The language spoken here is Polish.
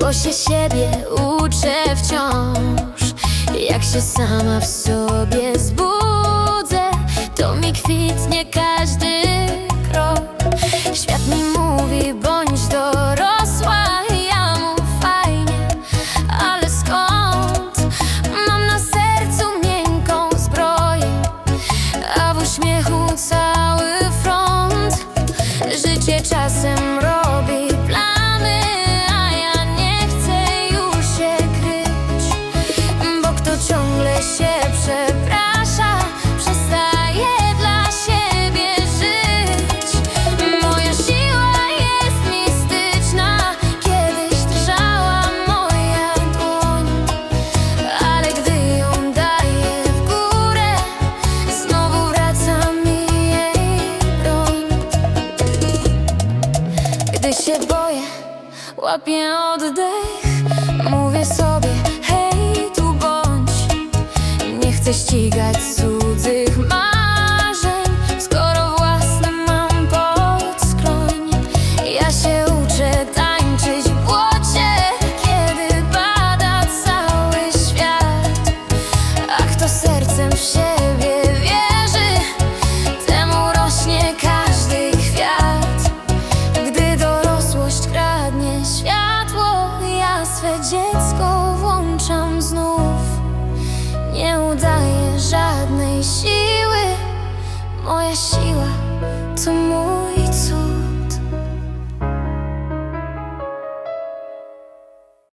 Bo się siebie uczę wciąż. Jak się sama w sobie zbudzę Się boję, łapię oddech. Mówię sobie, hej, tu bądź. Nie chcę ścigać słów.